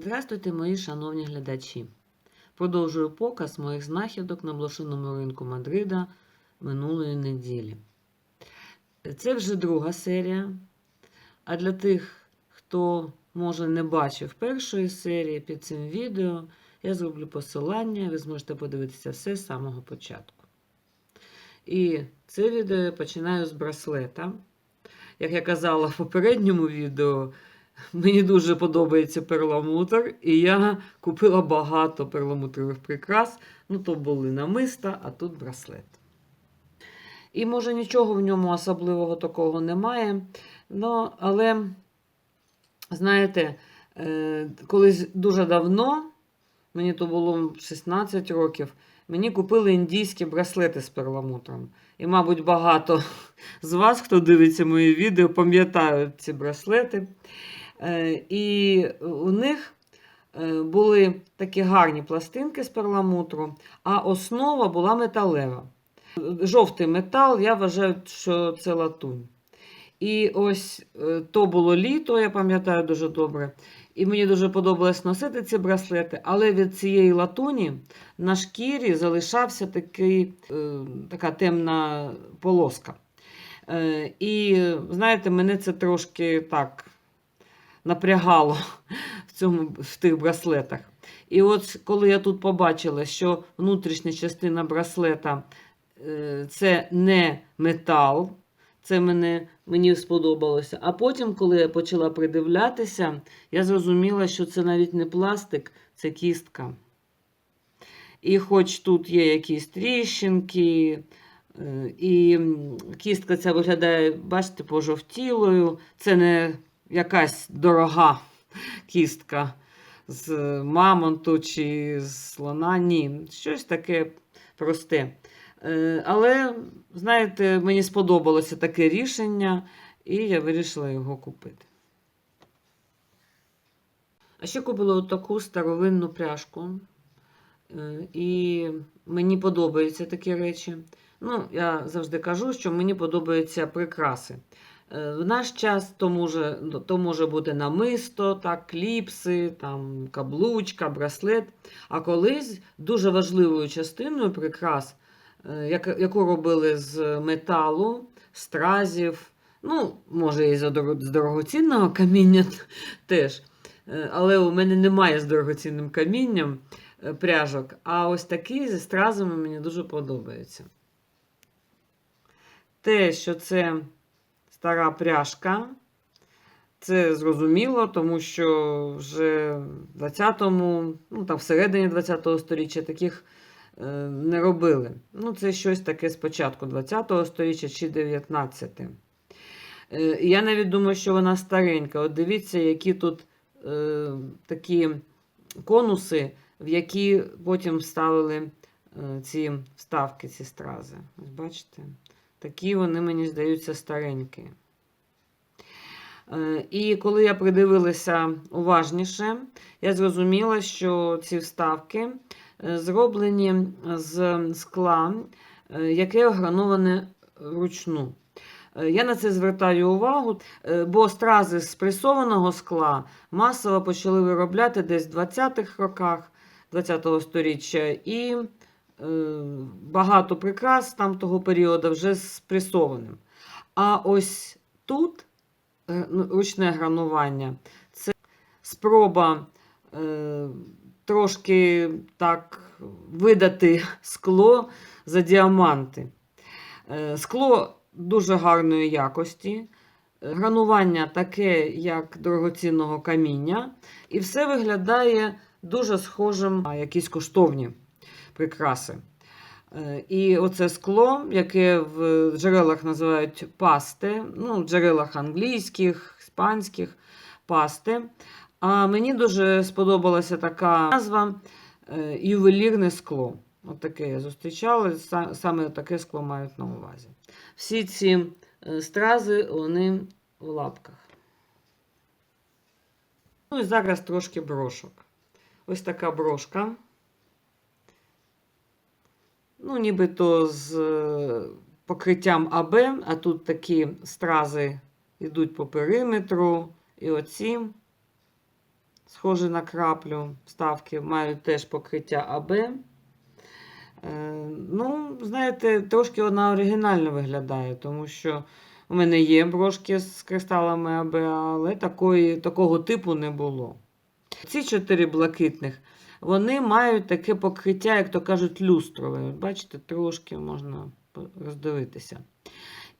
Здравствуйте, мої шановні глядачі. Продовжую показ моїх знахідок на блошиному ринку Мадрида минулої неділі. Це вже друга серія. А для тих, хто, може, не бачив першої серії під цим відео, я зроблю посилання, ви зможете подивитися все з самого початку. І це відео я починаю з браслета. Як я казала в попередньому відео, Мені дуже подобається перламутр, і я купила багато перламутрових прикрас. Ну, то були намиста, а тут браслет. І, може, нічого в ньому особливого такого немає. Ну, але, знаєте, е, колись дуже давно, мені то було 16 років, мені купили індійські браслети з перламутром. І, мабуть, багато з вас, хто дивиться мої відео, пам'ятають ці браслети. Е, І у них е, були такі гарні пластинки з перламутру, а основа була металева. Жовтий метал, я вважаю, що це латунь. І ось е, то було літо, я пам'ятаю дуже добре. І мені дуже подобалось носити ці браслети, але від цієї латуні на шкірі залишався такий, така темна полоска. І знаєте, мене це трошки так напрягало в, цьому, в тих браслетах. І от коли я тут побачила, що внутрішня частина браслета е, це не метал, це мене, мені сподобалося. А потім, коли я почала придивлятися, я зрозуміла, що це навіть не пластик, це кістка. І хоч тут є якісь тріщинки, е, і кістка ця виглядає, бачите, пожовтілою, це не якась дорога кістка з мамонту чи з слона. Ні, щось таке просте. Е, Але, знаєте, мені сподобалося таке рішення, і я вирішила його купити. А ще купила таку старовинну пряжку. Е, І мені подобаються такі речі. Ну, я завжди кажу, що мені подобаються прикраси. Е, В наш час то може, то може бути намисто, так, кліпси, там, каблучка, браслет. А колись дуже важливою частиною прикрас, е, яку робили з металу, стразів, ну, може, і з дорогоцінного каміння теж. Е, Але у мене немає з дорогоцінним камінням пряжок. А ось такі зі стразами мені дуже подобаються. Те, що це стара пряжка. Це зрозуміло, тому що вже в 20-му, ну там всередині 20-го століття таких е, не робили. Ну, це щось таке спочатку 20-го століття чи 19-те. Е, я навіть думаю, що вона старенька. От дивіться, які тут е, такі конуси, в які потім вставили е, ці вставки, ці стрази. Ось бачите? Такі вони, мені здаються, старенькі. Е, І коли я придивилася уважніше, я зрозуміла, що ці вставки е, зроблені з скла, е, яке ограноване вручну. Я на це звертаю увагу, бо стрази з пресованого скла масово почали виробляти десь в 20-х роках 20-го сторіччя, і багато прикрас там того періоду вже з. А ось тут е, ну, ручне гранування це спроба е, трошки так видати скло за діаманти. Е, Скло дуже гарної якості, е, гранування таке, як дорогоцінного каміння, і все виглядає дуже схожим на якісь коштовні прикраси. Е, І оце скло, яке в джерелах називають пасте, ну, в джерелах англійських, іспанських пасте. А мені дуже сподобалася така назва е, ювелірне скло. От таке я зустрічала, саме таке скло мають на увазі. Всі ці е, стрази вони в лапках. Ну і зараз трошки брошок. Ось така брошка. Ну, нібито з е, покриттям АБ, а тут такі стрази йдуть по периметру. І оці схожі на краплю вставки, мають теж покриття АБ. Е, ну, знаєте, трошки вона оригінально виглядає, тому що у мене є брошки з кристалами АБ, але такої, такого типу не було. Ці чотири блакитних, вони мають таке покриття, як то кажуть, люстрове. Бачите, трошки можна роздивитися.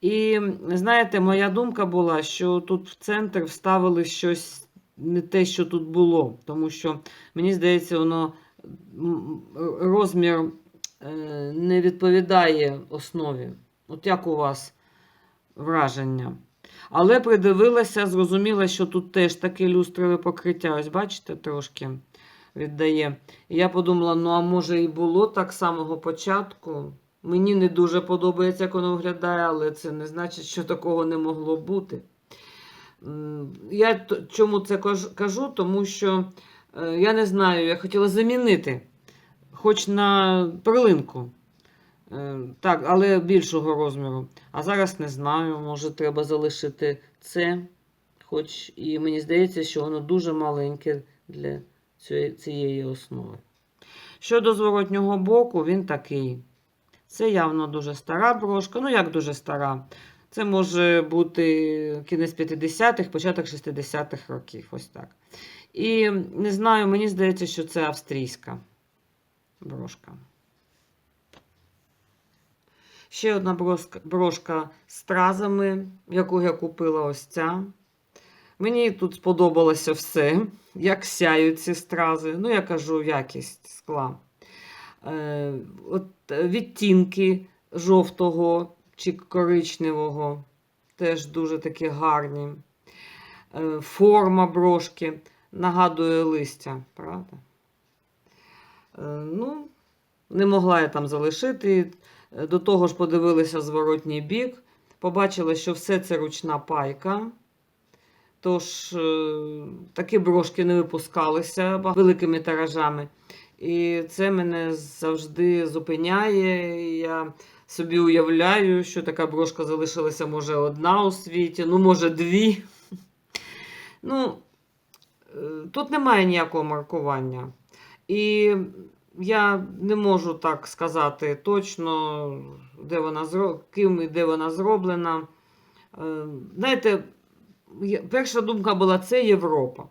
І знаєте, моя думка була, що тут в центр вставили щось не те, що тут було. Тому що, мені здається, воно розмір е, не відповідає основі. От як у вас враження? Але придивилася, зрозуміла, що тут теж таке люстрове покриття. Ось бачите, трошки віддає. І я подумала: ну, а може і було так з самого початку. Мені не дуже подобається, як воно виглядає, але це не значить, що такого не могло бути. Я чому це кажу? Тому що е, я не знаю, я хотіла замінити, хоч на перлинку. Е, Так, але більшого розміру. А зараз не знаю, може треба залишити це. Хоч і мені здається, що воно дуже маленьке для цієї- основи. Щодо зворотнього боку, він такий. Це явно дуже стара брошка. Ну, як дуже стара. Це може бути кінець 50-х, початок 60-х років. Ось так. І не знаю, мені здається, що це австрійська брошка. Ще одна брошка, брошка з стразами, яку я купила ось ця. Мені тут сподобалося все, як сяють ці стрази. Ну, я кажу, якість скла. Е, от е, відтінки жовтого чи коричневого теж дуже такі гарні. Е, форма брошки нагадує листя, правда? Е, ну, не могла я там залишити. До того ж подивилися зворотній бік. Побачила, що все це ручна пайка. Тож е, такі брошки не випускалися великими тиражами. І це мене завжди зупиняє. Я собі уявляю, що така брошка залишилася, може, одна у світі, ну, може, дві. Ну, е, тут немає ніякого маркування. І я не можу так сказати точно, де вона ким і де вона зроблена. Е, Знаєте, перша думка була це Європа.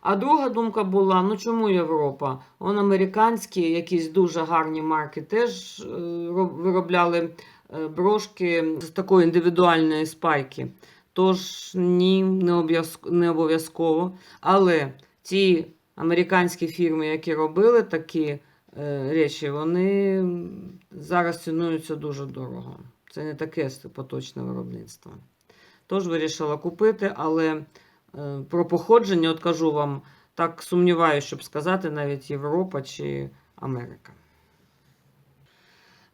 А друга думка була: ну чому Європа? Он американські, якісь дуже гарні марки теж е, виробляли е, брошки з такої індивідуальної спайки. Тож ні, не обов'язково. Але ті американські фірми, які робили такі е, речі, вони зараз цінуються дуже дорого. Це не таке поточне виробництво. Тож вирішила купити, але е, про походження, от кажу вам, так сумніваюся, щоб сказати навіть Європа чи Америка.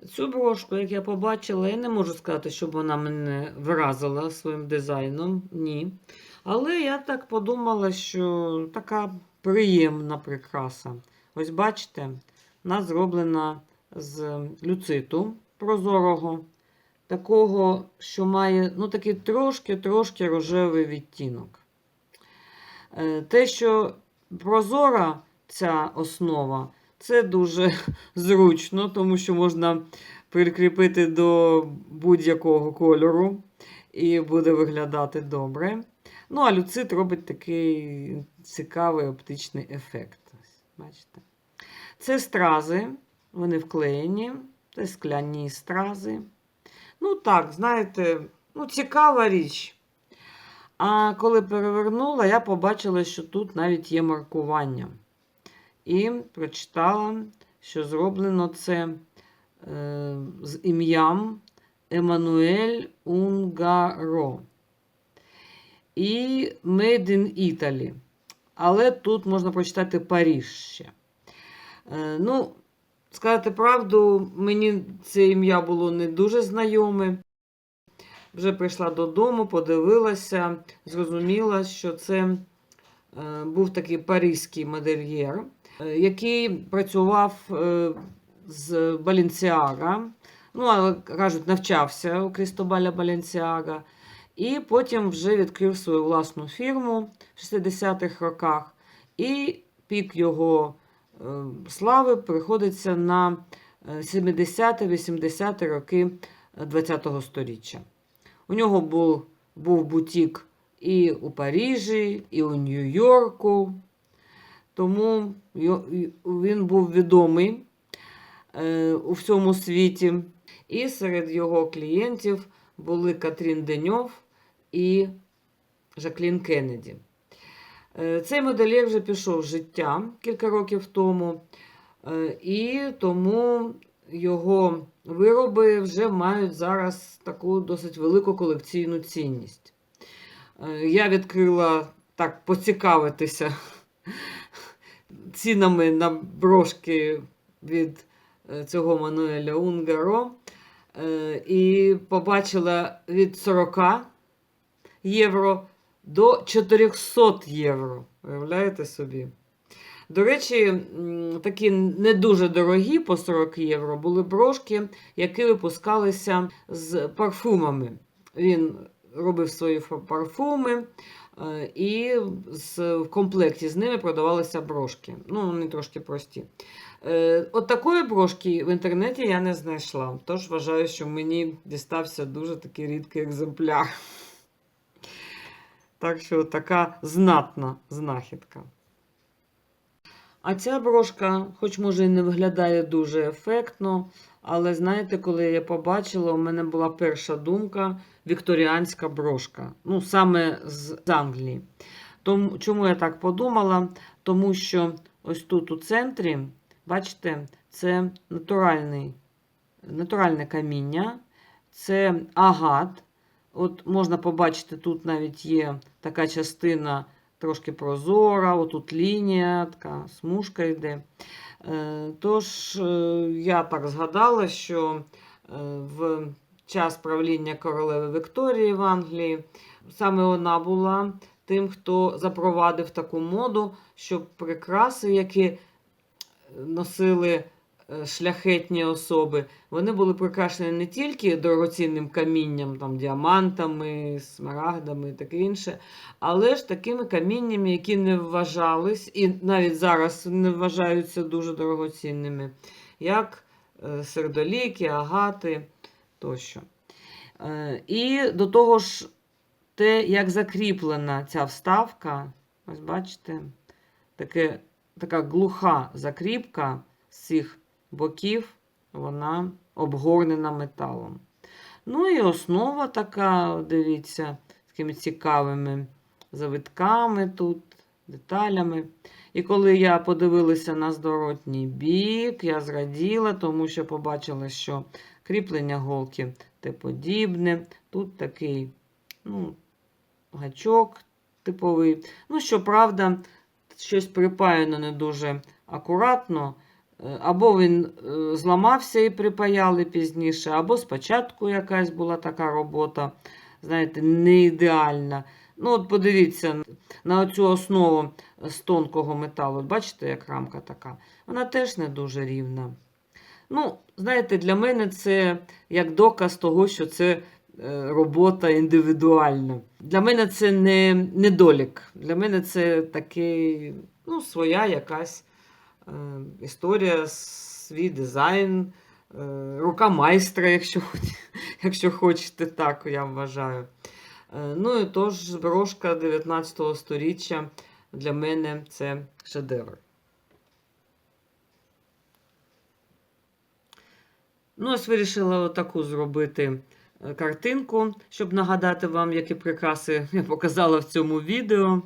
Цю брошку, як я побачила, я не можу сказати, щоб вона мене вразила своїм дизайном. Ні. Але я так подумала, що така приємна прикраса. Ось бачите, вона зроблена з люциту прозорого, такого, що має ну, такий трошки-трошки рожевий відтінок. Е, Те, що прозора ця основа, це дуже зручно, тому що можна прикріпити до будь-якого кольору і буде виглядати добре. Ну, а люцит робить такий цікавий оптичний ефект. Бачите? Це стрази, вони вклеєні, це скляні стрази. Ну, так, знаєте, ну, цікава річ. А коли перевернула, я побачила, що тут навіть є маркування. І прочитала, що зроблено це е, з ім'ям Еммануель Унгаро. І Made in Italy. Але тут можна прочитати Паріж ще. Е, ну, сказати правду, мені це ім'я було не дуже знайоме. Вже прийшла додому, подивилася, зрозуміла, що це е, був такий паризький модельєр, е, який працював е, з Балінціага. Ну, але кажуть, навчався у Крістобаля Балінціага. І потім вже відкрив свою власну фірму в 60-х роках. І пік його слави приходиться на е, 70-80 роки ХХ століття. У нього був, був бутік і у Парижі, і у Нью-Йорку. Тому він був відомий е, у всьому світі. І серед його клієнтів були Катрін Деньов і Жаклін Кеннеді. Е, Цей модельєр вже пішов з життя кілька років тому, е, і тому його вироби вже мають зараз таку досить велику колекційну цінність. Е, Я відкрила так поцікавитися цінами на брошки від цього Мануеля Унгаро. І побачила від 40 євро до 400 євро. Уявляєте собі? До речі, такі не дуже дорогі по 40 євро були брошки, які випускалися з парфумами. Він робив свої парфуми, е, і в комплекті з ними продавалися брошки. Ну, вони трошки прості. Е, От такої брошки в інтернеті я не знайшла. Тож вважаю, що мені дістався дуже такий рідкий екземпляр. Так що така знатна знахідка. А ця брошка, хоч може і не виглядає дуже ефектно, але знаєте, коли я побачила, у мене була перша думка вікторіанська брошка. Ну, саме з Англії. Тому, чому я так подумала? Тому що ось тут у центрі, бачите, це натуральний, натуральне каміння, це агат. От можна побачити, тут навіть є така частина трошки прозора, отут лінія, така смужка йде. Е, Тож, е, я так згадала, що е, в час правління королеви Вікторії в Англії саме вона була тим, хто запровадив таку моду, щоб прикраси, які носили шляхетні особи, вони були прикрашені не тільки дорогоцінним камінням, там, діамантами, смарагдами і таке інше, але ж такими каміннями, які не вважались, і навіть зараз не вважаються дуже дорогоцінними, як е, сердоліки, агати тощо. Е, І до того ж, те, як закріплена ця вставка, ось бачите, таке, така глуха закріпка з цих боків, вона обгорнена металом. Ну і основа така, дивіться, такими цікавими завитками тут, деталями. І коли я подивилася на зворотній бік, я зраділа, тому що побачила, що кріплення голки те подібне. Тут такий ну, гачок типовий. Ну, щоправда, щось припаяно не дуже акуратно. Е, Або він е, зламався і припаяли пізніше, або спочатку якась була така робота, знаєте, не ідеальна. Ну, от подивіться на цю основу з тонкого металу. Бачите, як рамка така? Вона теж не дуже рівна. Ну, знаєте, для мене це як доказ того, що це е, робота індивідуальна. Для мене це не недолік. Для мене це такий, ну, своя якась історія, свій дизайн, е, рука майстра, якщо, якщо хочете так, я вважаю. Е, ну і тож брошка 19 століття для мене це шедевр. Ну, ось вирішила таку зробити е, картинку, щоб нагадати вам, які прикраси я показала в цьому відео.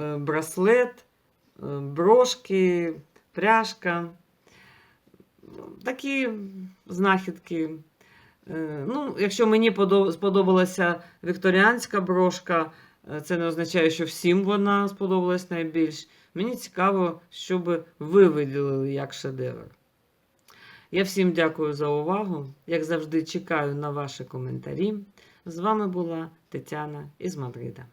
Е, Браслет, е, брошки, пряжка. Такі знахідки. Е, Ну, якщо мені сподобалася вікторіанська брошка, е, це не означає, що всім вона сподобалась найбільш. Мені цікаво, що би ви виділили як шедевр. Я всім дякую за увагу. Як завжди, чекаю на ваші коментарі. З вами була Тетяна із Мадрида.